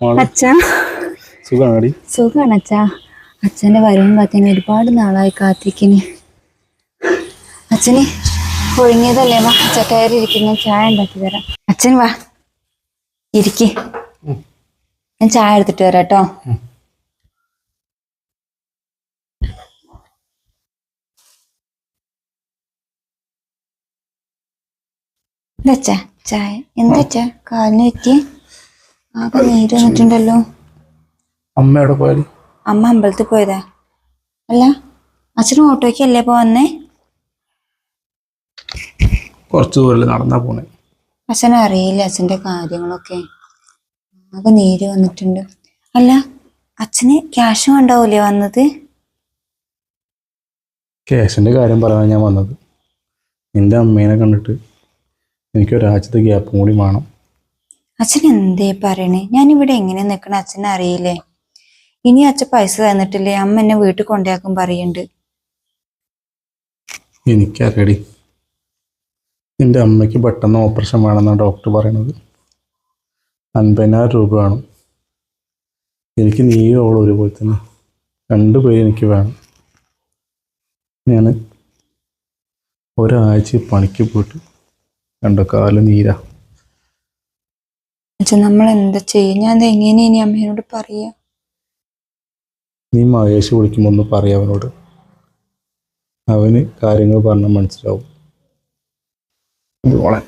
അച്ഛാ. സുഖാണ് അച്ഛാ. അച്ഛന്റെ വരവും കാത്തിന് ഒരുപാട് നാളായി കാത്തിക്കിന് അച്ഛന് ഒഴുങ്ങിയതല്ലേ വാ അച്ഛ കയറി ഇരിക്കുന്ന ചായ ഉണ്ടാക്കി തരാം. അച്ഛൻ വാ. ഇരിക്ക്. ഞാൻ ചായ എടുത്തിട്ട് വരാം കേട്ടോ. എന്താ ചായ. എന്താ കാലിന് പറ്റി ആകെ നീര് വന്നിട്ടുണ്ടല്ലോ അമ്മ എവിടെ പോയാലും? അമ്മ അമ്പലത്തിൽ പോയതാ. അല്ല അച്ഛനും ഓട്ടോയ്ക്ക് അല്ലേ പോവന്നേ കുറച്ച് ദൂരം നടന്നാ പോണേ. അച്ഛനെ അറിയില്ല അച്ഛന്റെ കാര്യങ്ങളൊക്കെ. ആകെ നീര് വന്നിട്ടുണ്ട്. അല്ല അച്ഛന് ക്യാഷ് ഉണ്ടാവൂലേ വന്നത്? ക്യാഷിന്റെ കാര്യം പറയാൻ ഞാൻ വന്നത്. നിന്റെ അമ്മേനെ കണ്ടിട്ട് എനിക്ക് ഒരാഴ്ചത്തെ ഗ്യാപ്പും കൂടി വേണം. അച്ഛൻ എന്തേ പറയണേ? ഞാനിവിടെ എങ്ങനെ നിൽക്കണ അച്ഛനെ അറിയില്ലേ ഇനി അച്ഛൻ പൈസ തന്നിട്ടില്ലേ? അമ്മ എന്നെ വീട്ടിൽ കൊണ്ടാക്കും പറയുന്നുണ്ട്. എനിക്കറിയടി. നിന്റെ അമ്മയ്ക്ക് പെട്ടെന്ന് ഓപ്പറേഷൻ വേണമെന്നാണ് ഡോക്ടർ പറയണത്. അൻപതിനായിരം രൂപ വേണം. എനിക്ക് നീയും അവളും ഒരുപോലെ തന്നെ രണ്ടുപേരും എനിക്ക് വേണം. ഞാൻ ഒരാഴ്ച പണിക്ക് പോയിട്ട് രണ്ടോ കാൽ നീരാ. അച്ഛൻ നമ്മൾ എന്താ ചെയ്യും? ഞാൻ എങ്ങനെ ഇനി അമ്മേനോട് പറയാ. നീ മഹേഷ് വിളിക്കുമ്പോൾ ഒന്ന് പറയാം അവനോട്. അവന് കാര്യങ്ങൾ പറഞ്ഞാൽ മനസ്സിലാവും. മോളെ.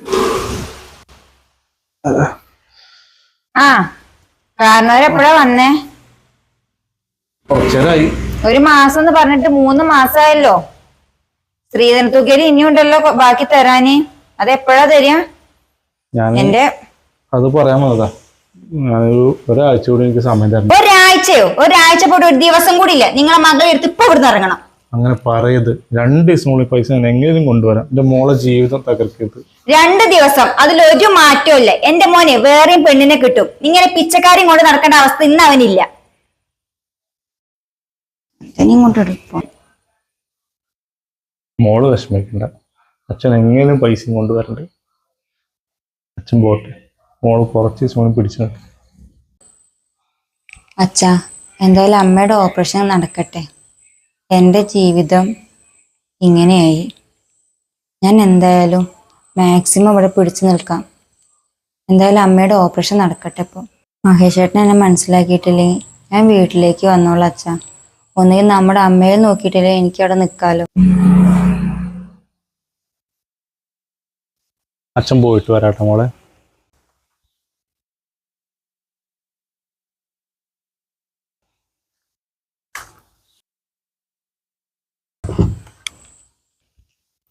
ആ വന്നേ? കുറച്ചേരായി. ഒരു മാസം എന്ന് പറഞ്ഞിട്ട് മൂന്ന് മാസമായല്ലോ സ്ത്രീധന തുകയിൽ ഇനിയുണ്ടല്ലോ കൊ- ബാക്കി തരാന്. അത് എപ്പോഴാ തരിക ഞാൻ എന്റെ അത് പറയാൻ വന്നതാ. ഞാനൊരു ഒരാഴ്ച കൂടി എനിക്ക് സമയം തരണം. ഒരാഴ്ചയോ? ഒരാഴ്ച പോയിട്ട് ഒരു ദിവസം കൂടി ഇല്ല നിങ്ങളെ മകളെ എടുത്ത് ഇപ്പൊ ഇവിടുന്ന് ഇറങ്ങണം. അങ്ങനെ പറയത് രണ്ട് ദിവസത്തിനുള്ളിൽ പൈസ ഞാൻ എങ്ങനെയും കൊണ്ടുവരാം. എന്റെ മോളെ ജീവിതം തകർക്കരുത്. രണ്ട് ദിവസം. അതിലൊരു മാറ്റവും ഇല്ല. എന്റെ മോനെ വേറെയും പെണ്ണിനെ കിട്ടും. നിങ്ങളെ പിച്ചക്കാരെയും കൊണ്ട് നടക്കേണ്ട അവസ്ഥ ഇന്ന് അവനില്ല. മോൾ വിഷമിക്കണ്ട. അച്ഛൻ എങ്ങനെയും പൈസയും കൊണ്ടുവരണ്ട്? അച്ഛൻ പോട്ടെ. മോൾ കുറച്ച് ദിവസം പിടിച്ചു നിൽക്കും. അച്ഛാ എന്തായാലും അമ്മയുടെ ഓപ്പറേഷൻ നടക്കട്ടെ. എന്റെ ജീവിതം ഇങ്ങനെയായി. ഞാൻ എന്തായാലും മാക്സിമം ഇവിടെ പിടിച്ചു നിൽക്കാം. എന്തായാലും അമ്മയുടെ ഓപ്പറേഷൻ നടക്കട്ടെ ഇപ്പോൾ മഹേഷ് ചേട്ടൻ എന്നെ മനസ്സിലാക്കിയിട്ടില്ലെങ്കിൽ ഞാൻ വീട്ടിലേക്ക് വന്നോളാം അച്ഛാ. ഒന്നുകിൽ നമ്മുടെ അമ്മയെ നോക്കിയിട്ടില്ലേ എനിക്ക് അവിടെ നിൽക്കാലോ. അച്ഛൻ പോയിട്ട് വരാട്ടെ മോളെ.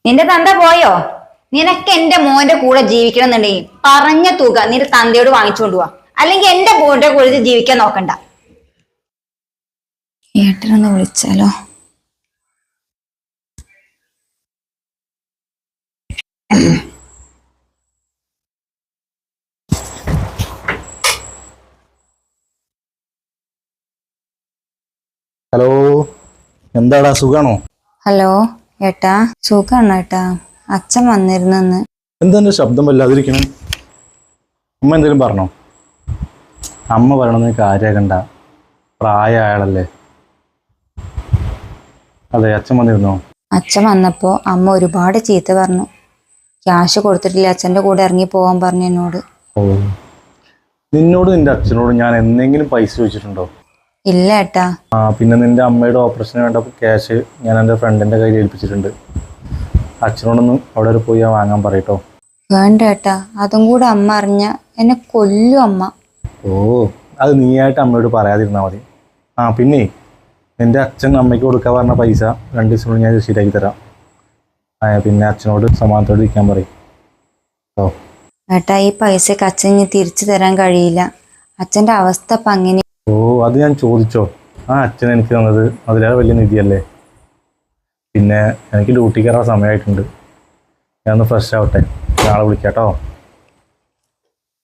നിന്റെ തന്ത പോയോ? നിനക്ക് എന്റെ മോന്റെ കൂടെ ജീവിക്കണം എന്നുണ്ടെങ്കിൽ പറഞ്ഞ തുക നിന്റെ തന്തയോട് വാങ്ങിച്ചുകൊണ്ട് പോവാ അല്ലെങ്കിൽ എന്റെ മോന്റെ കൂടെ ജീവിക്കാൻ നോക്കണ്ട. ഏട്ടനൊന്ന് വിളിച്ചാലോ? ഹലോ. എന്താടാ സുഖാണോ? ഹലോ. ഏട്ടാ സുഖാണോ ഏട്ടാ? അച്ഛൻ വന്നിരുന്നെന്ന് എന്താ ശബ്ദം വല്ലാതിരിക്കണേ? അമ്മ എന്തെങ്കിലും പറഞ്ഞോ? അമ്മ പറയണമെന്ന് കാര്യമാക്കണ്ട പ്രായ അയാളല്ലേ അതെ അച്ഛൻ വന്നിരുന്നോ? അച്ഛൻ വന്നപ്പോ അമ്മ ഒരുപാട് ചീത്ത പറഞ്ഞു. ക്യാഷ് കൊടുത്തിട്ടില്ല അച്ഛന്റെ കൂടെ ഇറങ്ങി പോവാൻ പറഞ്ഞു എന്നോട്. നിന്നോട് നിന്റെ അച്ഛനോട് ഞാൻ എന്തെങ്കിലും പൈസ ചോദിച്ചിട്ടുണ്ടോ? ഇല്ല ഏട്ടാ. ആ പിന്നെ നിന്റെ അമ്മയുടെ ഓപ്പറേഷന് വേണ്ട ക്യാഷ് ഞാൻ എന്റെ ഫ്രണ്ടിന്റെ കയ്യിൽ ഏൽപ്പിച്ചിട്ടുണ്ട്. അച്ഛനോടൊന്നും അവിടെ വരെ പോയി വാങ്ങാൻ പറയട്ടോ. വേണ്ട ഏട്ടാ അതും കൂടെ അമ്മ അറിഞ്ഞ എന്നെ കൊല്ലും അമ്മ. ഓ അത് നീയായിട്ട് അമ്മയോട് പറയാതിരുന്നാൽ മതി. ആ പിന്നെ നിന്റെ അച്ഛൻ അമ്മയ്ക്ക് കൊടുക്കാൻ പറഞ്ഞ പൈസ രണ്ട് ദിവസം ഞാൻ ശരിയാക്കി തരാം. പിന്നെ അച്ഛനോട് സമാധാനത്തോടെ ഇരിക്കാൻ പറയും. ഏട്ടാ ഈ പൈസക്ക് അച്ഛൻ ഇനി തിരിച്ചു തരാൻ കഴിയില്ല. അച്ഛന്റെ അവസ്ഥ ഇപ്പൊ അങ്ങനെ ഓ അത് ഞാൻ ചോദിച്ചോ. ആ അച്ഛൻ എനിക്ക് തന്നത് അതിലേറെ വലിയ നിധിയല്ലേ? പിന്നെ എനിക്ക് ഡ്യൂട്ടി കയറാൻ സമയമായിട്ടുണ്ട്. ഞാൻ ഒന്ന് ഫ്രഷ് ആവട്ടെ. നാളെ വിളിക്കാം കേട്ടോ